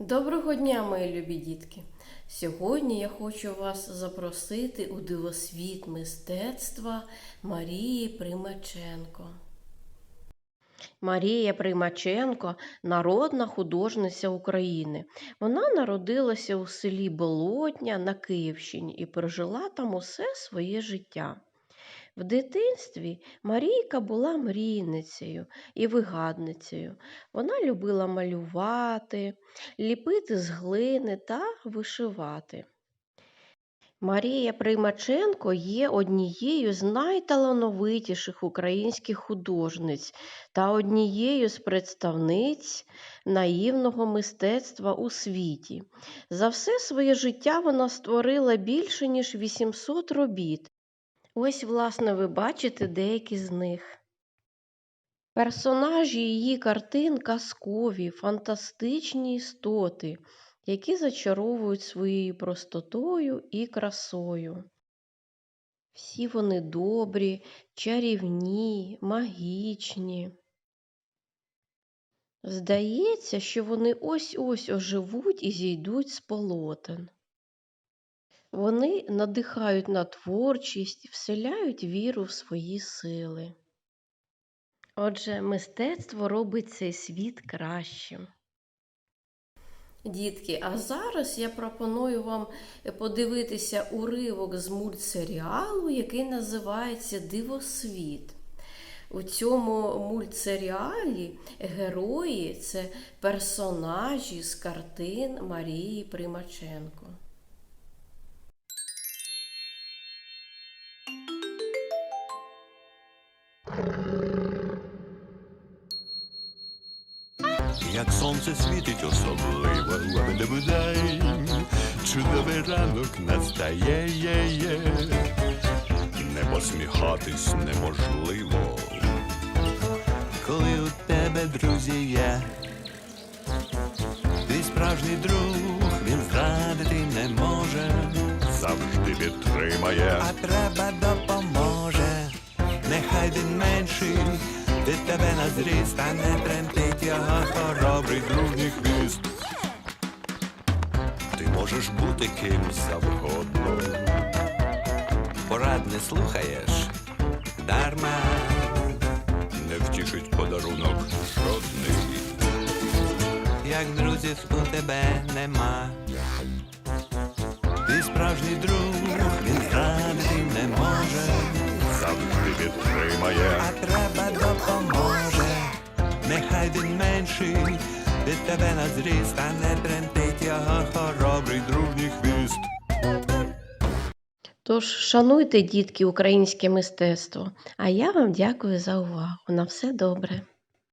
Доброго дня, мої любі дітки! Сьогодні я хочу вас запросити у дивосвіт мистецтва Марії Примаченко. Марія Примаченко народна художниця України. Вона народилася у селі Болотня на Київщині і прожила там усе своє життя. В дитинстві Марійка була мрійницею і вигадницею. Вона любила малювати, ліпити з глини та вишивати. Марія Примаченко є однією з найталановитіших українських художниць та однією з представниць наївного мистецтва у світі. За все своє життя вона створила більше ніж 800 робіт. Ось, власне, ви бачите деякі з них. Персонажі її картин казкові, фантастичні істоти, які зачаровують своєю простотою і красою. Всі вони добрі, чарівні, магічні. Здається, що вони ось-ось оживуть і зійдуть з полотен. Вони надихають на творчість, вселяють віру в свої сили. Отже, мистецтво робить цей світ кращим. Дітки, а зараз я пропоную вам подивитися уривок з мультсеріалу, який називається Дивосвіт. У цьому мультсеріалі герої це персонажі з картин Марії Примаченко. Як сонце світить особливо лебедебудень, чудовий ранок настає, є, є. не посміхатись неможливо, коли у тебе друзі є. Ти справжній друг, він зрадити не може, завжди підтримає, а треба допоможе. Нехай він менший, від тебе на зріст, не тремтить його хоробрий дружній хвіст. Ти можеш бути ким завгодно. Порад не слухаєш дарма. Не втішить подарунок жодний. Як друзів у тебе нема. Ти справжній друг, підтримає, а треба допоможе. Нехай він менший, від тебе на зріст, а не тремтить його хоробрий дружній хвіст. Тож шануйте, дітки, українське мистецтво. А я вам дякую за увагу. На все добре.